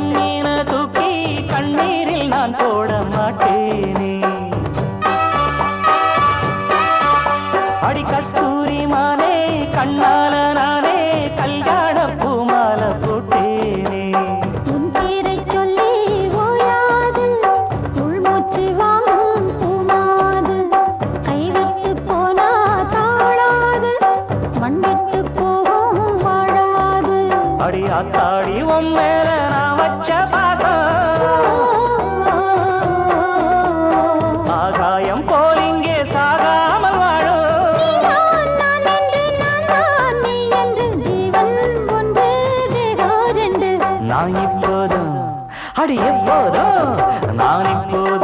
கடலில் வாழும் செம்மீன தூக்கி கண்ணீரில் நான் போட மாட்டேனே. அடி கஸ்தூரி மானே கண்ணால் அடி ஆத்தாடி உன் மேல நான் வச்ச பாசம். ஆகாயம் போல் இங்கே சாகாமல் வாழும். நான் நான் இப்போதும் அடி எப்போதும் நான் இப்போதும்